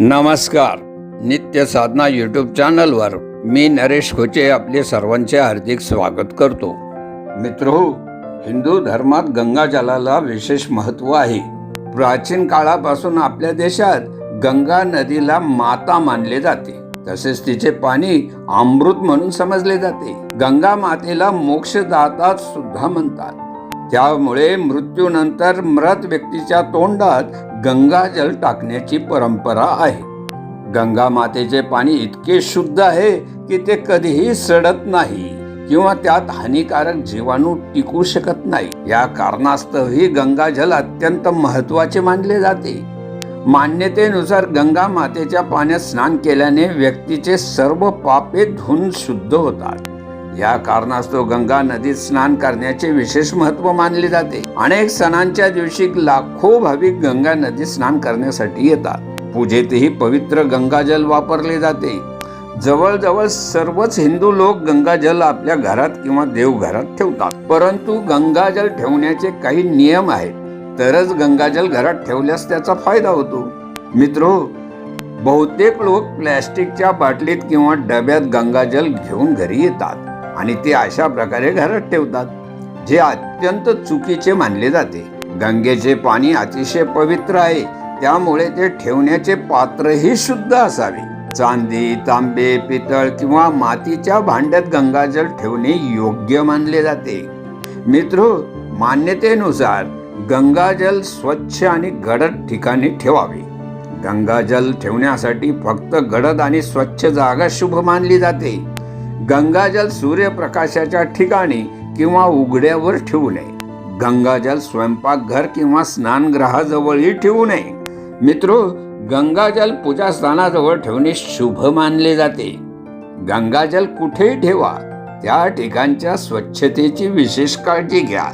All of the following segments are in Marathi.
नमस्कार. नित्य साधना यूट्यूब चॅनलवर मी नरेश खोचे आपले सर्वांचे हार्दिक स्वागत करतो. मित्र हिंदू धर्मात गंगाजलाला विशेष महत्त्व आहे. प्राचीन काळापासून आपल्या देशात गंगा नदीला माता मानले जाते. तसेच तिचे पाणी अमृत म्हणून समजले जाते. गंगा मातेला मोक्षदाता सुद्धा म्हणतात. त्यामुळे मृत्यूनंतर मृत व्यक्तीच्या तोंडात गंगाजल टाकण्याची परंपरा आहे. गंगा मातेचे पाणी इतके शुद्ध आहे की ते कधीही सडत नाही किंवा त्यात हानिकारक जीवाणू टिकू शकत नाही. या कारणास्तव ही गंगाजल अत्यंत महत्त्वाचे मानले जाते. मान्यतेनुसार गंगा मातेच्या पाण्यात स्नान केल्याने व्यक्तीचे सर्व पापे धुवून शुद्ध होतात. या कारणास्तव गंगा नदीत स्नान करण्याचे विशेष महत्त्व मानले जाते. अनेक सणांच्या दिवशी लाखो भाविक गंगा नदीत स्नान करण्यासाठी येतात. पूजेतही पवित्र गंगाजल वापरले जाते. जवळजवळ सर्वच हिंदू लोक गंगाजल आपल्या घरात किंवा देवघरात ठेवतात. परंतु गंगाजल ठेवण्याचे काही नियम आहेत. तरच गंगाजल घरात ठेवल्यास त्याचा फायदा होतो. मित्रो बहुतेक लोक प्लॅस्टिकच्या बाटलीत किंवा डब्यात गंगाजल घेऊन घरी येतात. आणि ते अशा प्रकारे घरात ठेवतात जे अत्यंत चुकीचे मानले जाते. गंगेचे पाणी अतिशय पवित्र आहे त्यामुळे ते ठेवण्याचे पात्रही शुद्ध असावे. चांदी तांबे पितळ किंवा मातीच्या भांड्यात गंगाजल ठेवणे योग्य मानले जाते. मित्र मान्यतेनुसार गंगाजल स्वच्छ आणि गडद ठिकाणी ठेवावे. गंगाजल ठेवण्यासाठी फक्त गडद आणि स्वच्छ जागा शुभ मानली जाते. गंगाजल सूर्यप्रकाशाच्या ठिकाणी किंवा उघड्यावर ठेवू नये. गंगाजल स्वयंपाकघर किंवा स्नानगृहाजवळही ठेवू नये. मित्रो गंगाजल पूजास्थानाजवळ ठेवणे शुभ मानले जाते. गंगाजल कुठेही ठेवा त्या ठिकाणच्या स्वच्छतेची विशेष काळजी घ्या.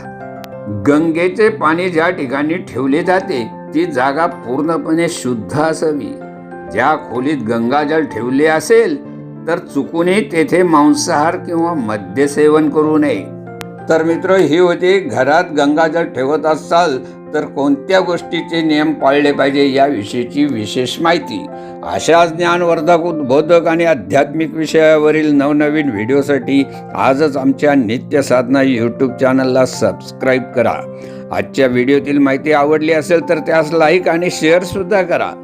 गंगेचे पाणी ज्या ठिकाणी ठेवले जाते ती जागा पूर्णपणे शुद्ध असावी. ज्या खोलीत गंगाजल ठेवले असेल तर चुकूनही तेथे मांसाहार किंवा मद्यसेवन करू नये. तर मित्र ही होती घरात गंगाजल ठेवत असाल तर कोणत्या गोष्टीचे नियम पाळले पाहिजे याविषयीची विशेष माहिती? अशाच ज्ञानवर्धक उद्बोधक आणि आध्यात्मिक विषयावरील नवनवीन व्हिडिओसाठी आजच आमच्या नित्य साधना यूट्यूब चॅनलला सबस्क्राईब करा. आजच्या व्हिडिओतील माहिती आवडली असेल तर त्यास लाईक आणि शेअरसुद्धा करा.